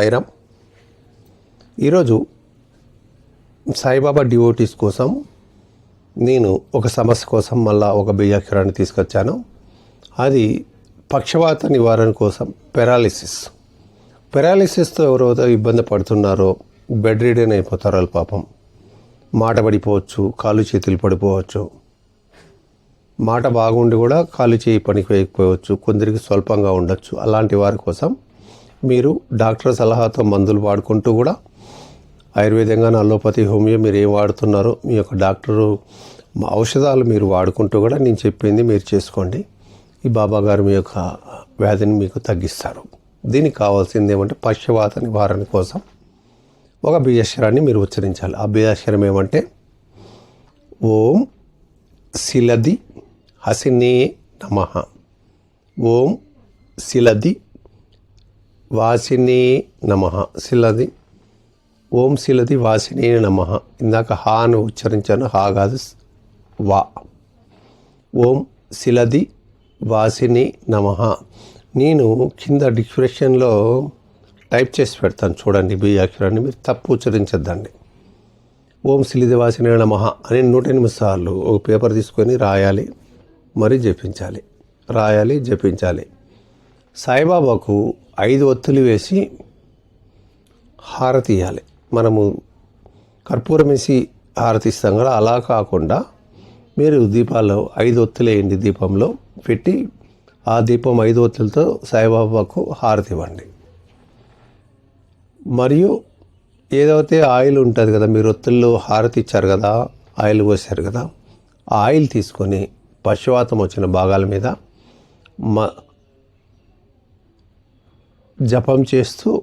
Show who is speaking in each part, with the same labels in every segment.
Speaker 1: సాయిరామ్ ఈరోజు సాయిబాబా డివోటీస్ కోసం నేను ఒక సమస్య కోసం మళ్ళా ఒక బియ్యాక్షరాన్ని తీసుకొచ్చాను. అది పక్షవాత నివారణ కోసం పెరాలిసిస్. పెరాలిసిస్తో ఎవరైతే ఇబ్బంది పడుతున్నారో బెడ్ రీడెన్ అయిపోతారు వాళ్ళు పాపం. మాట పడిపోవచ్చు కాలు చేతులు పడిపోవచ్చు. మాట బాగుండి కూడా కాలు చేయి పనికి వేయకపోవచ్చు కొందరికి స్వల్పంగా ఉండొచ్చు. అలాంటి వారి కోసం మీరు డాక్టర్ సలహాతో మందులు వాడుకుంటూ కూడా ఆయుర్వేదంగా అలోపతి హోమియో మీరు ఏం వాడుతున్నారో మీ యొక్క డాక్టరు ఔషధాలు మీరు వాడుకుంటూ కూడా నేను చెప్పింది మీరు చేసుకోండి. ఈ బాబా గారు మీ యొక్క వ్యాధిని మీకు తగ్గిస్తారు. దీనికి కావాల్సింది ఏమంటే పశ్చవాత నివారణ కోసం ఒక బీజాక్షరాన్ని మీరు ఉచ్చరించాలి. ఆ బీజాక్షరం ఏమంటే ఓం శిలది హసినే నమ. ఓం శిలది వాసిని నమ శిలది. ఓం శిలది వాసిని నమ. ఇందాక హా అని ఉచ్చరించాను హా కాదు వా. ఓం శిలది వాసిని నమ. నేను కింద డిస్క్రిప్షన్లో టైప్ చేసి పెడతాను చూడండి బి అక్షరాన్ని మీరు తప్పు ఉచ్చరించద్దండి. ఓం శిలిదివాసిన నమ అని నూట ఎనిమిది సార్లు ఒక పేపర్ తీసుకొని రాయాలి మరి జపించాలి. రాయాలి జపించాలి. సాయిబాబాకు ఐదు ఒత్తులు వేసి హారతి ఇవ్వాలి మనము కర్పూరం వేసి హారతిస్తాం కదా అలా కాకుండా మీరు దీపాల్లో ఐదు ఒత్తులేయండి దీపంలో పెట్టి ఆ దీపం ఐదు ఒత్తులతో సాయిబాబాకు హారతి ఇవ్వండి. మరియు ఏదైతే ఆయిల్ ఉంటుంది కదా మీరు ఒత్తుల్లో హారతి ఇచ్చారు కదా ఆయిల్ పోసారు కదా ఆ ఆయిల్ తీసుకొని పశువాతం వచ్చిన భాగాల మీద మ జపం చేస్తూ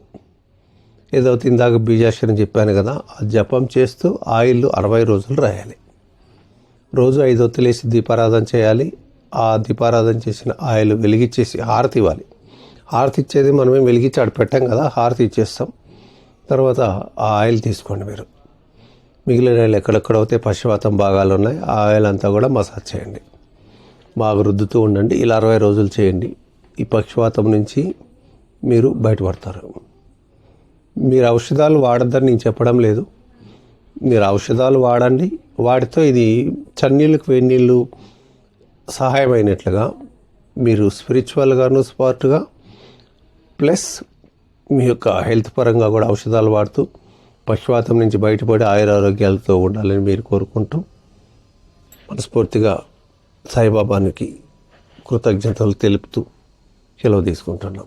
Speaker 1: ఏదైతే ఇందాక బీజాక్షరం చెప్పాను కదా ఆ జపం చేస్తూ ఆయిల్ అరవై రోజులు రాయాలి. రోజు ఐదు ఒత్తులేసి దీపారాధన చేయాలి. ఆ దీపారాధన చేసిన ఆయిల్ వెలిగించేసి హారతి ఇవ్వాలి. హారతి ఇచ్చేది మనమే వెలిగించి ఆడ పెట్టాం కదా హారతి ఇచ్చేస్తాం. తర్వాత ఆ ఆయిల్ తీసుకోండి మీరు. మిగిలిన ఆయిల్ ఎక్కడెక్కడైతే పశువాతం భాగాలు ఉన్నాయి ఆ ఆయిల్ అంతా కూడా మసాజ్ చేయండి. బాగా రుద్దుతూ ఉండండి. ఇలా అరవై రోజులు చేయండి. ఈ పక్షవాతం నుంచి మీరు బయటపడతారు. మీరు ఔషధాలు వాడద్దని నేను చెప్పడం లేదు. మీరు ఔషధాలు వాడండి. వాటితో ఇది చన్నీళ్ళకు వేడినీళ్ళు సహాయమైనట్లుగా మీరు స్పిరిచువల్గాను స్పార్ట్గా ప్లస్ మీ యొక్క హెల్త్ పరంగా కూడా ఔషధాలు వాడుతూ పక్షవాతం నుంచి బయటపడి ఆయురారోగ్యాలతో ఉండాలని మీరు కోరుకుంటూ మనస్ఫూర్తిగా సాయిబాబానికి కృతజ్ఞతలు తెలుపుతూ సెలవు తీసుకుంటున్నాం.